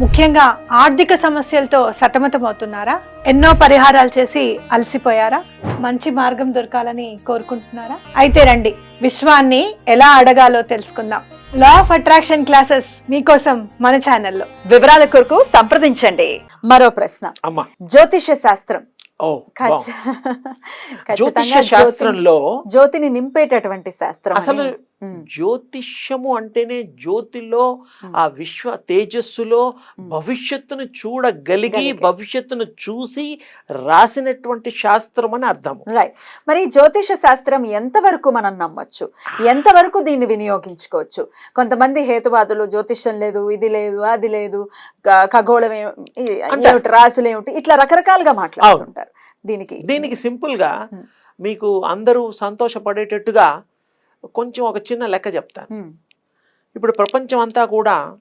ముఖ్యంగా ఆర్థిక సమస్యలతో సతమతమవుతున్నారా? ఎన్నో పరిహారాలు చేసి అలసిపోయారా? మంచి మార్గం దొరకాలని కోరుకుంటున్నారా? అయితే రండి విశ్వాన్ని ఎలా అడగాలో తెలుసుకుందాం. లా ఆఫ్ అట్రాక్షన్ క్లాసెస్ మీకోసం మన ఛానల్లో వివరాల కొరకు సంప్రదించండి. మరో ప్రశ్న. అమ్మా. జ్యోతిష శాస్త్రం. జ్యోతిష ఖచ్చితంగా శాస్త్రంలో జ్యోతిని నింపేటటువంటి శాస్త్రం. అసలు జ్యోతిష్యము అంటేనే జ్యోతిలో. ఆ విశ్వ తేజస్సులో. భవిష్యత్తును చూడగలిగి గలిగి. భవిష్యత్తును చూసి రాసినటువంటి శాస్త్రం అని అర్థము రైట్ మరి జ్యోతిష శాస్త్రం ఎంతవరకు మనం నమ్మొచ్చు ఎంతవరకు దీన్ని వినియోగించుకోవచ్చు కొంతమంది హేతువాదులు జ్యోతిషం లేదు ఇది లేదు అది లేదు ఖగోళం. ఏమిటి రాసులు ఏమిటి ఇట్లా రకరకాలుగా మాట్లాడుతుంటారు దీనికి దీనికి సింపుల్గా. మీకు అందరూ సంతోషపడేటట్టుగా కొంచెం ఒక చిన్న లెక్క చెప్తాను. ఇప్పుడు ప్రపంచం అంతా కూడా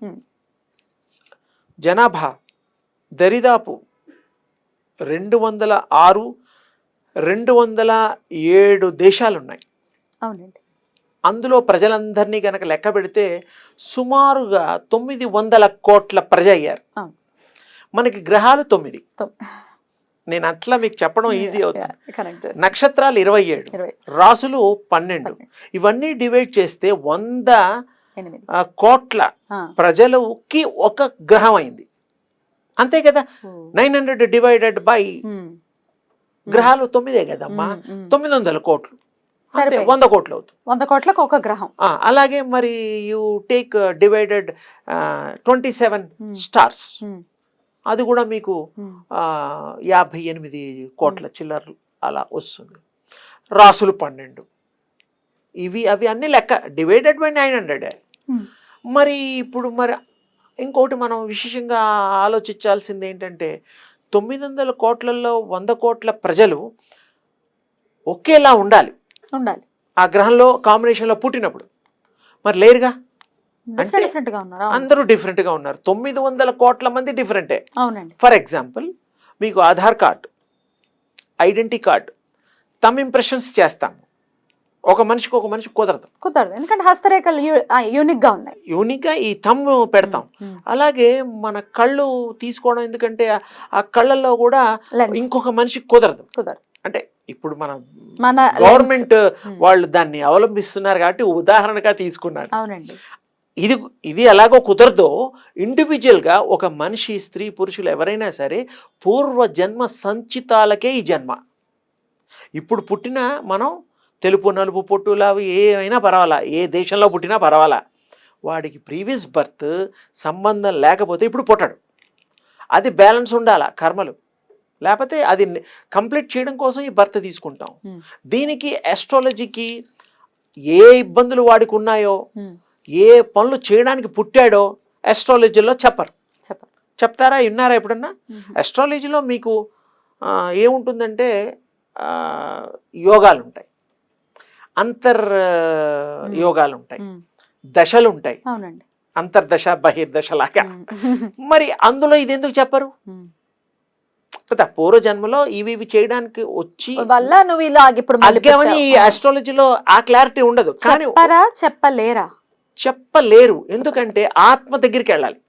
జనాభా దరిదాపు రెండు వందల ఆరు రెండు వందల ఏడు దేశాలు ఉన్నాయి అవునండి. అందులో ప్రజలందరినీ గనక లెక్క పెడితే సుమారుగా తొమ్మిది వందల కోట్ల ప్రజ అయ్యారు. మనకి గ్రహాలు తొమ్మిది. తొమ్- నేను అట్లా మీకు చెప్పడం ఈజీ అవుతుంది. నక్షత్రాలు ఇరవై ఏడు రాసులు పన్నెండు. ఇవన్నీ డివైడ్ చేస్తే వంద కోట్ల ప్రజలకి ఒక గ్రహం అయింది. అంతే కదా? నైన్ హండ్రెడ్ డివైడెడ్ బై గ్రహాలు తొమ్మిదే కదమ్మా. తొమ్మిది వందల కోట్లు. వంద కోట్లు అవుతుంది. వంద కోట్లకు ఒక గ్రహం. అలాగే మరి you take divided twenty seven. Stars అది కూడా మీకు యాభై ఎనిమిది కోట్ల చిల్లర అలా వస్తుంది. రాసులు పన్నెండు. ఇవి అవి అన్ని లెక్క డివైడెడ్ బై నైన్ హండ్రెడ్ మరి ఇప్పుడు మరి ఇంకోటి మనం విశేషంగా ఆలోచించాల్సింది ఏంటంటే తొమ్మిది వందల కోట్లలో వంద కోట్ల ప్రజలు ఒకేలా ఉండాలి. ఉండాలి. ఆ గ్రహంలో కాంబినేషన్లో పుట్టినప్పుడు. మరి లేరుగా? డిఫరెంట్ డిఫరెంట్గా ఉన్నారు. అందరూ తొమ్మిది వందల కోట్ల మంది డిఫరెంటే అవునండి. ఫర్ ఎగ్జాంపుల్ మీకు Aadhaar card identity card thumb impressions చేస్తాము. ఒక మనిషికి ఒక మనిషి కుదరదు. కుదరదు. ఎందుకంటే హస్తరేఖలు యూనిక్గా ఉన్నాయి. యూనిక్గా ఈ తమ్ పెడతాం. అలాగే మన కళ్ళు తీసుకోవడం ఎందుకంటే ఆ- కళ్ళల్లో కూడా. ఇంకొక మనిషికి కుదరదు. కుదరదు. అంటే ఇప్పుడు మనం మన గవర్నమెంట్. వాళ్ళు దాన్ని అవలంబిస్తున్నారు కాబట్టి ఉదాహరణగా తీసుకున్నారు అవునండి. ఇది ఇది ఎలాగో కుదరదో ఇండివిజువల్గా ఒక మనిషి స్త్రీ పురుషులు ఎవరైనా సరే పూర్వ జన్మ సంచితాలకే ఈ జన్మ. ఇప్పుడు పుట్టిన మనం తెలుపు నలుపు పొట్టులు ఏమైనా పర్వాలా ఏ దేశంలో పుట్టినా పర్వాలా. వాడికి ప్రీవియస్ బర్త్ సంబంధం లేకపోతే ఇప్పుడు పుట్టడు. అది బ్యాలెన్స్ ఉండాలా కర్మలు? లేకపోతే అది కంప్లీట్ చేయడం కోసం ఈ బర్త్ తీసుకుంటాం. దీనికి ఆస్ట్రాలజీకి ఏ ఇబ్బందులు వాడికి ఉన్నాయో ఏ పనులు చేయడానికి పుట్టాడో ఆస్ట్రాలజీలో చెప్పరు. చెప్పండి చెప్తారా విన్నారా ఎప్పుడన్నా? ఆస్ట్రాలజీలో మీకు ఏముంటుందంటే యోగాలు ఉంటాయి అంతర్ యోగాలు ఉంటాయి దశలు ఉంటాయి అవునండి. అంతర్దశ బహిర్దశ లాగా మరి అందులో ఇది ఎందుకు చెప్పరు. కదా పూర్వ జన్మలో ఇవి ఇవి చేయడానికి వచ్చి వల్ల నువ్వు ఇలా ఇప్పుడు. ఆస్ట్రాలజీలో ఆ క్లారిటీ ఉండదు. కానీ చెప్పరా చెప్పలేరా? చెప్పలేరు. ఎందుకంటే ఆత్మ దగ్గరికి వెళ్ళాలి.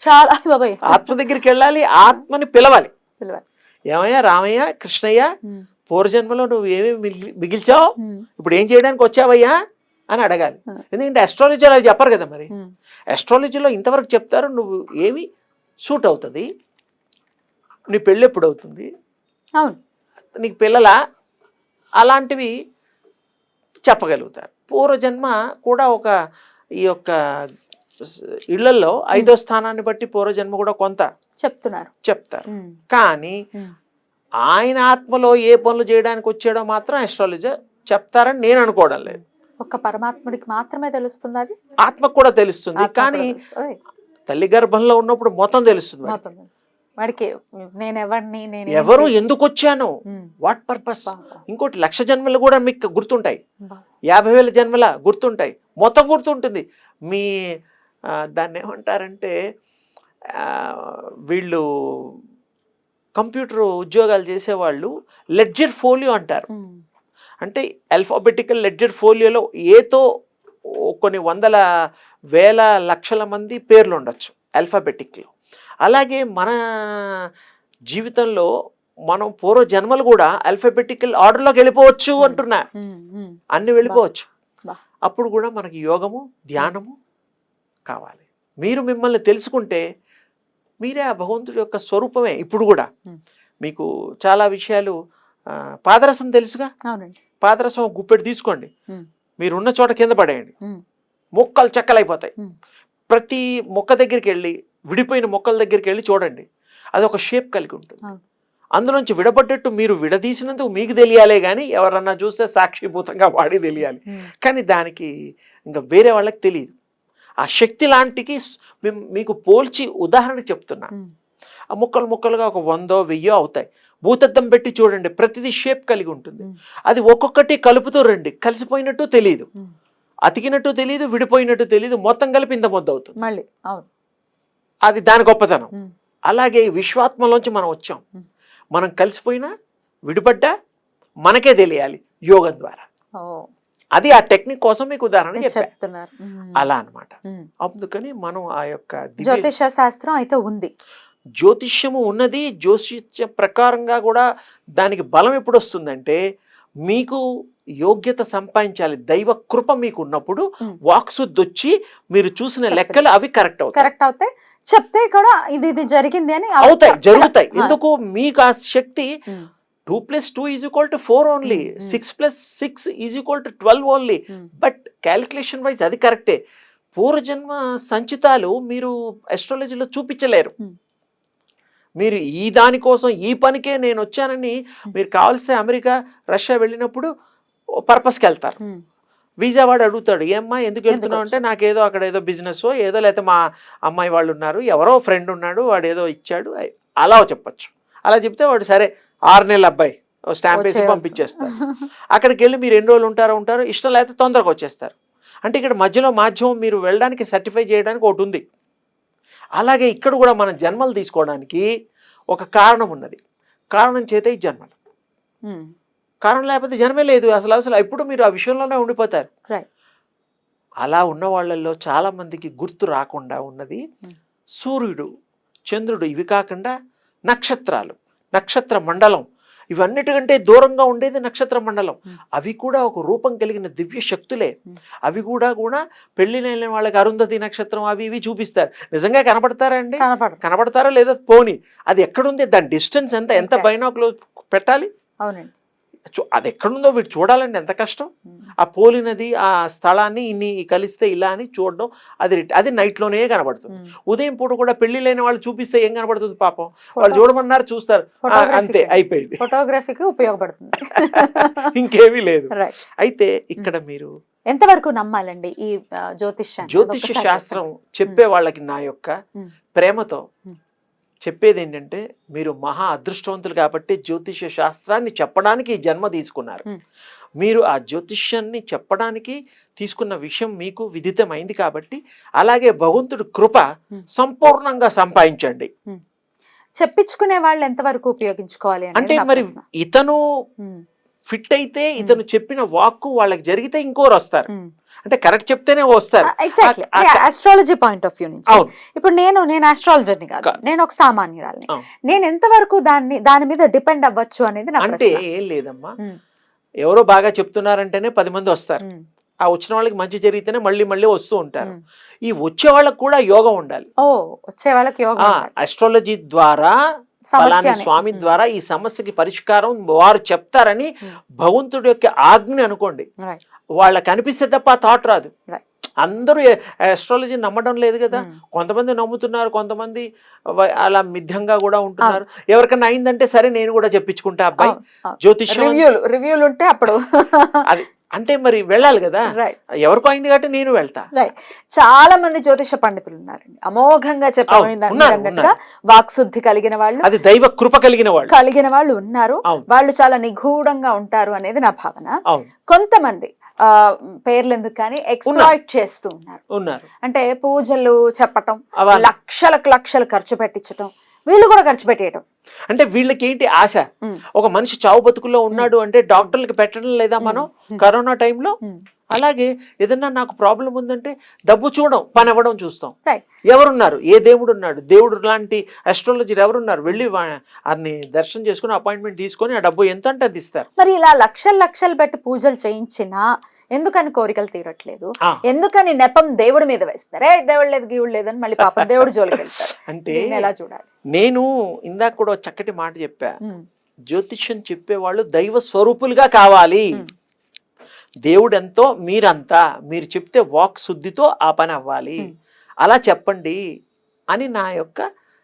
చాలా బాబాయ్. ఆత్మ దగ్గరికి వెళ్ళాలి ఆత్మని పిలవాలి. పిలవాలి. ఏమయ్యా రామయ్య కృష్ణయ్య పూర్వజన్మలో నువ్వు ఏమేమి మిగిలి- మిగిల్చావు? ఇప్పుడు ఏం చేయడానికి వచ్చావయ్యా? అని అడగాలి. ఎందుకంటే అస్ట్రాలజీలో అవి చెప్పరు కదా మరి. అస్ట్రాలజీలో ఇంతవరకు చెప్తారు నువ్వు ఏమి సూట్ అవుతుంది? నీ పెళ్ళి ఎప్పుడు అవుతుంది? అవును. నీకు పిల్లల? అలాంటివి చెప్పగలుగుతారు. పూర్వజన్మ కూడా ఒక ఈ యొక్క ఇళ్ళలో ఐదో స్థానాన్ని బట్టి పూర్వజన్మ కూడా కొంత చెప్తున్నారు. చెప్తారు. కానీ ఆయన ఆత్మలో ఏ పనులు చేయడానికి వచ్చాడో మాత్రం అస్ట్రాలజీ చెప్తారని నేను అనుకోవడం లేదు. ఒక్క పరమాత్ముడికి మాత్రమే తెలుస్తుంది అది? ఆత్మకు కూడా తెలుస్తుంది. కానీ తల్లి గర్భంలో ఉన్నప్పుడు మొత్తం తెలుస్తుంది. వాడికి. నేను ఎవరిని నేను ఎవరు ఎందుకు వచ్చాను. What purpose. ఇంకోటి లక్ష జన్మలు కూడా మీకు గుర్తుంటాయి. యాభై వేల జన్మల గుర్తుంటాయి మొత్తం గుర్తుంటుంది మీ దాన్ని ఏమంటారంటే వీళ్ళు కంప్యూటర్ ఉద్యోగాలు చేసేవాళ్ళు లెడ్జర్ ఫోలియో అంటారు. అంటే అల్ఫాబెటికల్ లెడ్జర్ ఫోలియోలో ఏతో కొన్ని వందల వేల లక్షల మంది పేర్లు ఉండొచ్చు అల్ఫాబెటిక్లో అలాగే మన జీవితంలో మనం పూర్వ జన్మలు కూడా అల్ఫాబెటికల్ ఆర్డర్లోకి వెళ్ళిపోవచ్చు అంటున్నా ఉమ్. ఉమ్. అన్ని వెళ్ళిపోవచ్చు. అప్పుడు కూడా మనకి యోగము ధ్యానము కావాలి మీరు మిమ్మల్ని తెలుసుకుంటే మీరే ఆ భగవంతుడి యొక్క స్వరూపమే ఇప్పుడు కూడా Hmm. మీకు చాలా విషయాలు పాదరసం తెలుసుగా పాదరసం గుప్పెడు తీసుకోండి Hmm. మీరున్న చోట కింద పడేయండి. మొక్కలు చెక్కలైపోతాయి Hmm. ప్రతి మొక్క దగ్గరికి వెళ్ళి విడిపోయిన మొక్కల దగ్గరికి వెళ్ళి చూడండి. అది ఒక షేప్ కలిగి ఉంటుంది. అందులోంచి విడబడ్డట్టు మీరు విడదీసినందుకు మీకు తెలియాలే కానీ ఎవరన్నా చూస్తే సాక్షిభూతంగా వాడి తెలియాలి. కానీ దానికి ఇంకా వేరే వాళ్ళకి తెలియదు ఆ శక్తి లాంటికి మీకు పోల్చి ఉదాహరణ చెప్తున్నా. ఆ ముక్కలు ముక్కలుగా ఒక వందో వెయ్యో అవుతాయి. భూతద్దం పెట్టి చూడండి. ప్రతిదీ షేప్ కలిగి ఉంటుంది. అది ఒక్కొక్కటి కలుపుతూ రండి. కలిసిపోయినట్టు తెలియదు. అతికినట్టు తెలియదు విడిపోయినట్టు తెలియదు మొత్తం కలిపి ఇంత ముద్ద అవుతుంది. మళ్ళీ. అవును. అది దాని గొప్పతనం. అలాగే ఈ విశ్వాత్మలోంచి మనం వచ్చాం. మనం కలిసిపోయినా విడిపడ్డా మనకే తెలియాలి యోగం ద్వారా అది ఆ టెక్నిక్ కోసం మీకు ఉదాహరణ చెప్తున్నారు. అలా అన్నమాట ఉమ్. అందుకని మనం ఆ యొక్క జ్యోతిష శాస్త్రం అయితే ఉంది జ్యోతిష్యము ఉన్నది జ్యోతిష్య ప్రకారంగా కూడా దానికి బలం ఎప్పుడు వస్తుందంటే మీకు యోగ్యత సంపాదించాలి దైవ కృప మీకు ఉన్నప్పుడు వచ్చి మీరు చూసిన. లెక్కలు అవి కరెక్ట్ అవుతాయి కరెక్ట్ అవుతాయి చెప్తే కూడా ఇది ఇది జరిగింది అని అవి అవుతాయి జరుగుతాయి. ఎందుకు మీకు ఆ శక్తి. Two plus two is equal to four only. Six plus six is equal to twelve only. But calculation wise అది కరెక్టే పూర్వజన్మ సంచితాలు మీరు అస్ట్రాలజీలో చూపించలేరు. మీరు ఈ దానికోసం ఈ పనికే నేను వచ్చానని మీరు కావలిస్తే అమెరికా రష్యా వెళ్ళినప్పుడు పర్పస్కి వెళ్తారు. వీసా వాడు అడుగుతాడు ఏమ్మా ఎందుకు వెళ్తున్నావు? అంటే? నాకేదో అక్కడ ఏదో బిజినెస్ ఏదో లేకపోతే మా అమ్మాయి వాళ్ళు ఉన్నారు ఎవరో ఫ్రెండ్ ఉన్నాడు వాడు ఏదో ఇచ్చాడు. అలా చెప్పొచ్చు. అలా చెప్తే వాడు సరే ఆరు నెలల అబ్బాయి స్టాంప్ వేసి. పంపించేస్తారు. అక్కడికి వెళ్ళి మీరు ఎన్ని రోజులు ఉంటారో ఉంటారో ఇష్టం లేకపోతే తొందరగా వచ్చేస్తారు. అంటే ఇక్కడ మధ్యలో మాధ్యమం మీరు వెళ్ళడానికి సర్టిఫై చేయడానికి ఒకటి ఉంది. అలాగే ఇక్కడ కూడా మనం జన్మలు తీసుకోవడానికి ఒక కారణం ఉన్నది. కారణం చేత ఈ జన్మలు. కారణం లేకపోతే జన్మే లేదు. అసలు అసలు ఎప్పుడు మీరు ఆ విషయంలోనే ఉండిపోతారు. అలా ఉన్న వాళ్ళల్లో చాలా మందికి గుర్తు రాకుండా ఉన్నది Hmm. సూర్యుడు చంద్రుడు ఇవి కాకుండా నక్షత్రాలు నక్షత్ర మండలం ఇవన్నిటికంటే దూరంగా ఉండేది నక్షత్ర మండలం. Hmm. అవి కూడా ఒక రూపం కలిగిన దివ్య శక్తులే. Hmm. అవి కూడా కూడా పెళ్ళినైన వాళ్ళకి అరుంధతి నక్షత్రం అవి ఇవి చూపిస్తారు. నిజంగా కనపడతారా అండి? కనపడదు. కనబడతారో లేదో పోని? అది ఎక్కడుంది? దాని డిస్టెన్స్ ఎంత? ఎంత. బైనాకులో పెట్టాలి? అవునండి. అది ఎక్కడుందో వీడు చూడాలండి ఎంత కష్టం. ఆ పోలినది ఆ స్థలాన్ని ఇన్ని కలిస్తే ఇలా అని చూడడం అది అది నైట్లోనే కనబడుతుంది. ఉదయం పూట కూడా పెళ్ళి లేని వాళ్ళు చూపిస్తే ఏం కనబడుతుంది పాపం? వాళ్ళు చూడమన్నారు చూస్తారు. అంతే అయిపోయింది. ఫోటోగ్రఫీకి ఉపయోగపడుతుంది. ఇంకేమీ లేదు. అయితే ఇక్కడ మీరు ఎంతవరకు నమ్మాలండి ఈ జ్యోతిష అదొకసారి శాస్త్రం చెప్పే వాళ్ళకి నా యొక్క. ప్రేమతో. చెప్పేది ఏంటంటే మీరు మహా అదృష్టవంతులు కాబట్టి జ్యోతిష శాస్త్రాన్ని చెప్పడానికి జన్మ తీసుకున్నారు. మీరు ఆ జ్యోతిష్యాన్ని చెప్పడానికి తీసుకున్న విషయం మీకు విదితమైంది కాబట్టి అలాగే భగవంతుడి కృప. సంపూర్ణంగా సంపాదించండి చెప్పించుకునే వాళ్ళు ఎంతవరకు ఉపయోగించుకోవాలి అంటే మరి. ఇతను. ఫిట్ అయితే ఇతను చెప్పిన వాక్కు వాళ్ళకి జరిగితే ఇంకోరు వస్తారు. అంటే కరెక్ట్ చెప్తేనే వస్తారు. ఆస్ట్రాలజీ పాయింట్ ఆఫ్ వ్యూ నుంచి. ఇప్పుడు నేను నేను ఆస్ట్రాలజర్ని కాదు. నేను ఒక సామాన్యురాలని. నేను ఎంతవరకు దాన్ని దాని మీద డిపెండ్ అవ్వచ్చు అనేది నా అంటే ఏం లేదమ్మా. ఎవరో బాగా చెప్తున్నారంటేనే పది మంది వస్తారు. ఆ వచ్చిన వాళ్ళకి మంచి జరిగితేనే మళ్ళీ మళ్ళీ వస్తూ ఉంటారు. ఈ వచ్చే వాళ్ళకి కూడా యోగం ఉండాలి. ఓ వచ్చే వాళ్ళకి యోగం. అస్ట్రాలజీ ద్వారా ఫలాని అనే- స్వామి. ద్వారా ఈ సమస్యకి పరిష్కారం వారు చెప్తారని ఉమ్. భగవంతుడి యొక్క ఆజ్ఞ అనుకోండి Right. వాళ్ళకి అనిపిస్తే తప్ప ఆ థాట్ రాదు. అందరూ అస్ట్రాలజీ నమ్మడం లేదు కదా ఉమ్. కొంతమంది నమ్ముతున్నారు కొంతమంది అలా మిథ్యంగా కూడా ఉంటున్నారు ఎవరికన్నా అయిందంటే సరే నేను కూడా చెప్పించుకుంటా అబ్బాయి అవును, అవును. జ్యోతిష్యం రివ్యూలు రివ్యూలు ఉంటే అప్పుడు అది అంటే మరి వెళ్ళాలి కదా? ఎవరికో అయింది కాబట్టి నేను వెళ్తా. రైట్ చాలా మంది జ్యోతిష పండితులు ఉన్నారండి అమోఘంగా చెప్పబడింది అవును, ఉన్నారు, అన్నట్టుగా వాక్శుద్ధి కలిగిన వాళ్ళు అది దైవ కృప కలిగిన వాళ్ళు. కలిగిన వాళ్ళు ఉన్నారు. వాళ్ళు చాలా నిగూఢంగా ఉంటారు అనేది నా భావన. కొంతమంది ఆ పేర్లు ఎందుకు కానీ ఎక్స్ప్లాయిట్ చేస్తూ ఉన్నారు. ఉన్నారు. అంటే పూజలు చెప్పటం. లక్షలకు లక్షలు ఖర్చు పెట్టించటం వీళ్ళు కూడా ఖర్చు పెట్టేయటం. అంటే వీళ్ళకి ఏంటి ఆశ. ఒక మనిషి చావు బతుకుల్లో ఉన్నాడు అంటే డాక్టర్లకి పెట్టడం లేదా మనం? కరోనా టైంలో. అలాగే ఏదన్నా నాకు ప్రాబ్లం ఉందంటే డబ్బు చూడం పని అవ్వడం చూస్తాం. రైట్ ఎవరున్నారు? ఏ దేవుడు ఉన్నాడు? దేవుడు లాంటి అస్ట్రాలజర్ ఎవరున్నారు? వెళ్ళి అన్ని దర్శనం చేసుకుని అపాయింట్మెంట్ తీసుకొని ఆ డబ్బు ఎంత అంటే అది ఇస్తారు. మరి ఇలా లక్షలు లక్షలు పెట్టి పూజలు చేయించినా ఎందుకని కోరికలు తీరట్లేదు. ఎందుకని నెపం దేవుడి మీద వేస్తారే? దేవుడు లేదు గీవుడు లేదని మళ్ళీ పాప దేవుడు జోలికి వెళ్తారు అంటే ఎలా చూడాలి? నేను ఇందాక కూడా చక్కటి మాట చెప్పా. జ్యోతిష్యం చెప్పేవాళ్ళు దైవ స్వరూపులుగా కావాలి. ఉమ్. దేవుడు ఎంతో మీరంతా మీరు చెప్తే వాక్ శుద్ధితో ఆ పని అవ్వాలి. అలా చెప్పండి అని నా యొక్క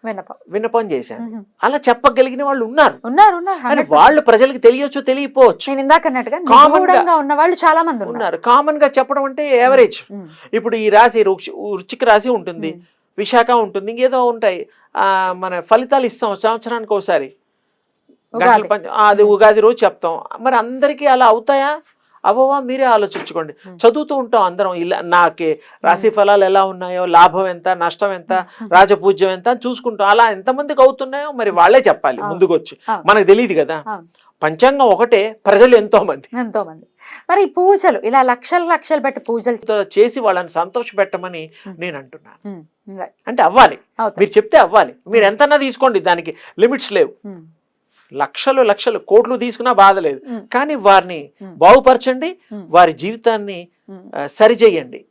వినపం విన్నపం చేశాను. అలా చెప్పగలిగిన వాళ్ళు ఉన్నారు. ఉన్నారు ఉన్నారు కానీ 100%. వాళ్ళు ప్రజలకు తెలియచ్చు తెలియపోవచ్చు నేను ఇందాక అన్నట్టుగా Common గా- నిగూఢంగా ఉన్న వాళ్ళు చాలా మంది ఉన్నారు. కామన్గా చెప్పడం అంటే యావరేజ్ ఉమ్, ఇప్పుడు ఈ రాశి వృశ్చిక రాశి ఉంటుంది. విశాఖ ఉంటుంది ఇంకేదో ఉంటాయి. ఆ మన ఫలితాలు ఇస్తాం సంవత్సరానికి ఒకసారి. అది ఉగాది రోజు చెప్తాం. మరి అందరికీ అలా అవుతాయా? అవ్వవా మీరే ఆలోచించుకోండి. చదువుతూ ఉంటాం అందరం. ఇలా నాకే రాశి ఫలాలు ఎలా ఉన్నాయో లాభం ఎంత నష్టం ఎంత రాజపూజ్యం ఎంత అని చూసుకుంటాం. అలా ఎంతమందికి అవుతున్నాయో మరి వాళ్ళే చెప్పాలి. ముందుకొచ్చి. మనకు తెలియదు కదా. పంచాంగం ఒకటే ప్రజలు ఎంతో మంది ఎంతో మంది మరి పూజలు ఇలా లక్షలు లక్షలు పెట్టి పూజలు చేసి వాళ్ళని సంతోష పెట్టమని నేను అంటున్నాను. అంటే అవ్వాలి. మీరు చెప్తే అవ్వాలి. మీరు ఎంతన్నా తీసుకోండి దానికి లిమిట్స్ లేవు. లక్షలు లక్షలు కోట్లు తీసుకున్నా బాధ లేదు. కానీ వారిని. బాగుపరచండి. వారి జీవితాన్ని సరిచేయండి.